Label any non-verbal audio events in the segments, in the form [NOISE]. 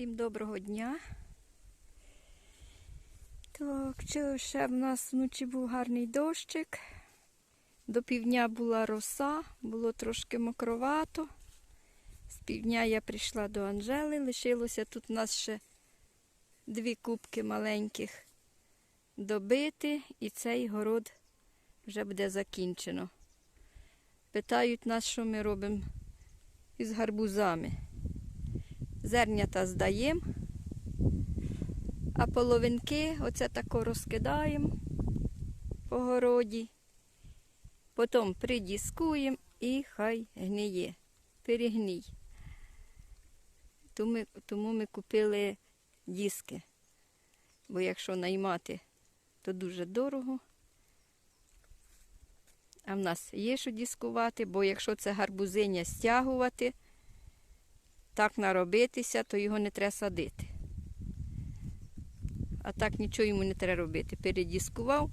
Всім доброго дня. Так, ще в нас вночі був гарний дощик. До півдня була роса, було трошки мокровато. З півдня я прийшла до Анжели, лишилося тут у нас ще дві кубки маленьких добити, і цей город вже буде закінчено. Питають нас, що ми робимо із гарбузами. Зернята здаємо, а половинки оце тако розкидаємо по городі, потім придіскуємо і хай гниє, перегній. Тому тому ми купили диски, бо якщо наймати, то дуже дорого. А в нас є що дискувати, бо якщо це гарбузиня стягувати, так наробитися, то його не треба садити. А так нічого йому не треба робити. Передіскував,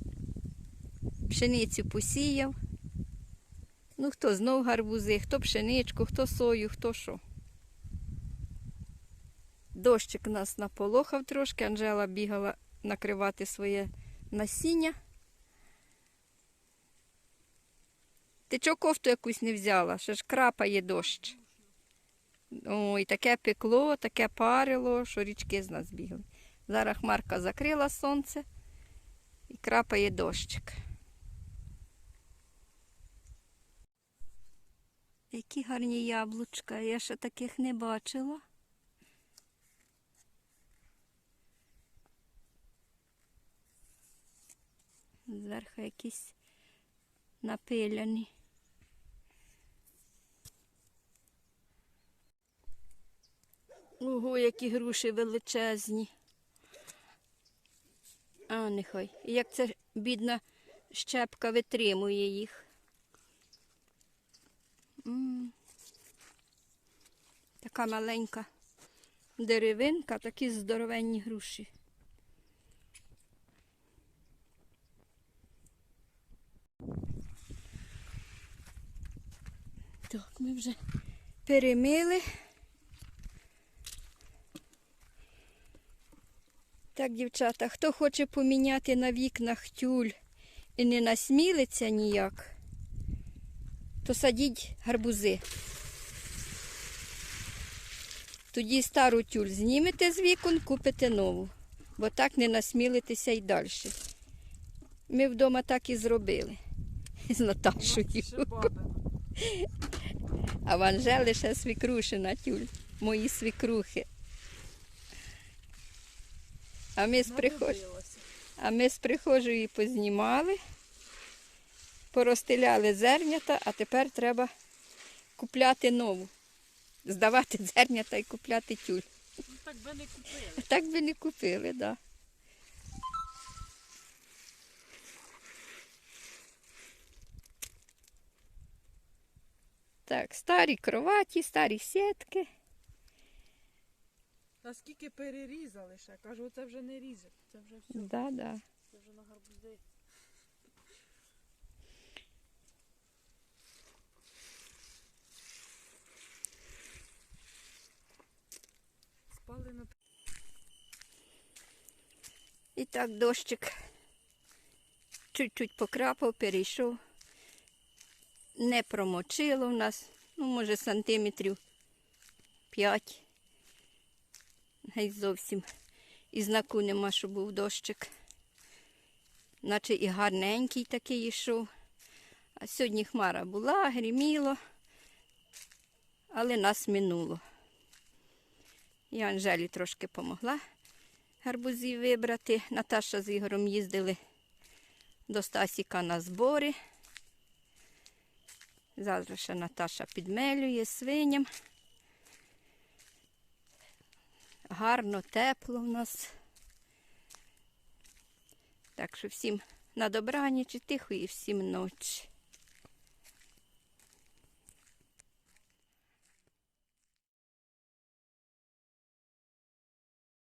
пшеницю посіяв. Ну, хто знов гарбузи, хто пшеничку, хто сою, хто що. Дощик нас наполохав трошки, Анжела бігала накривати своє насіння. Ти чого кофту якусь не взяла? Ще ж крапає дощ. Ой, таке пекло, таке парило, що річки з нас бігли. Зараз хмарка закрила сонце і крапає дощик. Які гарні яблучка, я ще таких не бачила. Зверху якісь напиляні. Ого, які груші величезні. А, нехай. І Як це бідна щепка витримує їх. М. Така маленька деревинка, такі здоровенні груші. Так, ми вже перемили. Так, дівчата, хто хоче поміняти на вікнах тюль і не насмілиться ніяк, то садіть гарбузи. Тоді стару тюль знімете з вікон, купите нову, бо так не насмілитеся й далі. Ми вдома так і зробили [LAUGHS] з Наташою. А в Анжели ще свікрушина тюль, мої свікрухи. А ми з прихож... А ми з прихожої познімали, поростиляли зернята, а тепер треба купляти нову. Здавати зернята і купляти тюль. Ну, так би не купили. Так би не купили, так. Да. Так, старі кроваті, старі сітки. Та скільки перерізали ще. Кажу, це вже не різать. Це вже все. Да, да. Це вже на гарбузи. Спали на І так дощик чуть-чуть покрапав, перейшов. Не промочило в нас, ну, може, сантиметрів 5. Геть зовсім і знаку нема, що був дощик. Наче і гарненький такий йшов. А сьогодні хмара була, гриміло, але нас минуло. Я Анжелі трошки помогла гарбузів вибрати. Наташа з Ігорем їздили до Стасіка на збори. Зараз ще Наташа підмелює свиням. Гарно, тепло в нас. Так що всім на добраніч і тихої всім ночі.